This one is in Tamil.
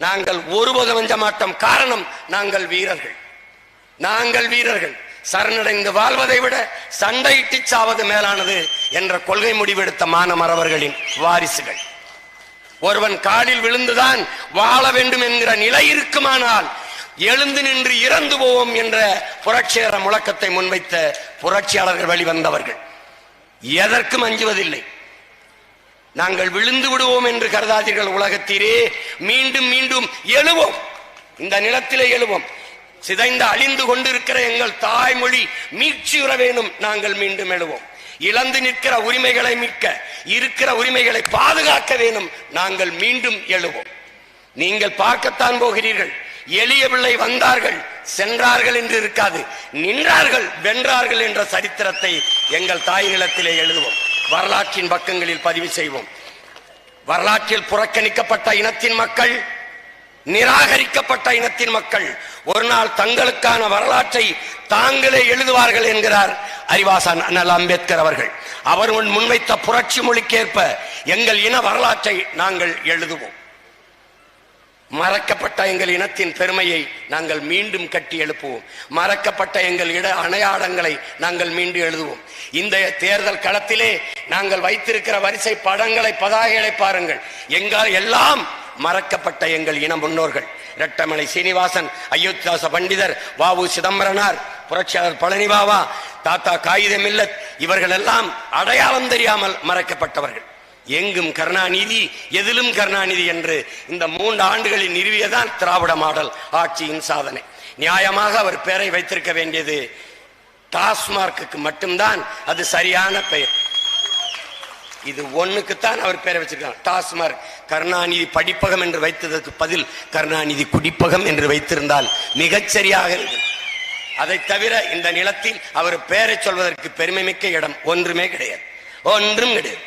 நாங்கள் ஒருபோதும் வஞ்ச மாட்டோம் காரணம் நாங்கள் வீரர்கள். நாங்கள் வீரர்கள். சரணடைந்து வாழ்வதை விட சண்டையிட்டு சாவது மேலானது என்ற கொள்கை முடிவெடுத்த மானமரவர்களின் வாரிசுகள். ஒருவன் காலில் விழுந்துதான் வாழ வேண்டும் என்கிற நிலை இருக்குமானால் எழுந்து நின்று இறந்து போவோம் என்ற புரட்சியர முழக்கத்தை முன்வைத்த புரட்சியாளர்கள் வெளிவந்தவர்கள். எதற்கும் அஞ்சுவதில்லை. நாங்கள் விழுந்து விடுவோம் என்று கருதாதீர்கள் உலகத்தீரே மீண்டும் மீண்டும் எழுவோம். இந்த நிலத்திலே எழுவோம். சிதைந்து அழிந்து கொண்டிருக்கிற எங்கள் தாய்மொழி மீட்சியுற வேணும். நாங்கள் மீண்டும் எழுவோம். இழந்து நிற்கிற உரிமைகளை மீட்க இருக்கிற உரிமைகளை பாதுகாக்க வேணும். நாங்கள் மீண்டும் எழுவோம். நீங்கள் பார்க்கத்தான் போகிறீர்கள். எளிய பிள்ளை வந்தார்கள். சென்றார்கள் என்று இருக்காது. நின்றார்கள் வென்றார்கள் என்ற சரித்திரத்தை எங்கள் தாய் நிலத்திலே எழுதுவோம். வரலாற்றின் பக்கங்களில் பதிவு செய்வோம். வரலாற்றில் புறக்கணிக்கப்பட்ட இனத்தின் மக்கள் நிராகரிக்கப்பட்ட இனத்தின் மக்கள் ஒரு நாள் தங்களுக்கான வரலாற்றை தாங்களே எழுதுவார்கள் என்கிறார் அறிவாசன் அண்ணல் அம்பேத்கர் அவர்கள். அவர் முன் முன்வைத்த புரட்சி மொழிக்கேற்ப எங்கள் இன வரலாற்றை நாங்கள் எழுதுவோம். மறக்கப்பட்ட எங்கள் இனத்தின் பெருமையை நாங்கள் மீண்டும் கட்டி எழுப்புவோம். மறக்கப்பட்ட எங்கள் இட அடையாளங்களை நாங்கள் மீண்டும் எழுதுவோம். இந்த தேர்தல் களத்திலே நாங்கள் வைத்திருக்கிற வரிசை படங்களை பதாகைகளை பாருங்கள். எங்கால் எல்லாம் மறக்கப்பட்ட எங்கள் இன முன்னோர்கள். இரட்டமலை சீனிவாசன் அயோத்தியாச பண்டிதர் வாவு சிதம்பரனார் புரட்சியாளர் பழனிவாவா தாத்தா காகிதமில்லத் இவர்கள் எல்லாம் அடையாளம் தெரியாமல் மறைக்கப்பட்டவர்கள். எங்கும் கருணாநிதி எதிலும் கருணாநிதி என்று இந்த மூன்று ஆண்டுகளில் நிறுவியதான் திராவிட மாடல் ஆட்சியின் சாதனை. நியாயமாக அவர் பெயரை வைத்திருக்க வேண்டியது டாஸ்மார்க்கு மட்டும்தான் அது சரியான பெயர். இது ஒண்ணுக்குத்தான் அவர் பெயரை வச்சிருக்காங்க. டாஸ்மார்க் கருணாநிதி படிப்பகம் என்று வைத்ததற்கு பதில் கருணாநிதி குடிப்பகம் என்று வைத்திருந்தால் மிகச்சரியாக இருக்கும் அதை தவிர இந்த நிலத்தில் அவர் பெயரை சொல்வதற்கு பெருமை மிக்க இடம் ஒன்றுமே கிடையாது. ஒன்றும் கிடையாது.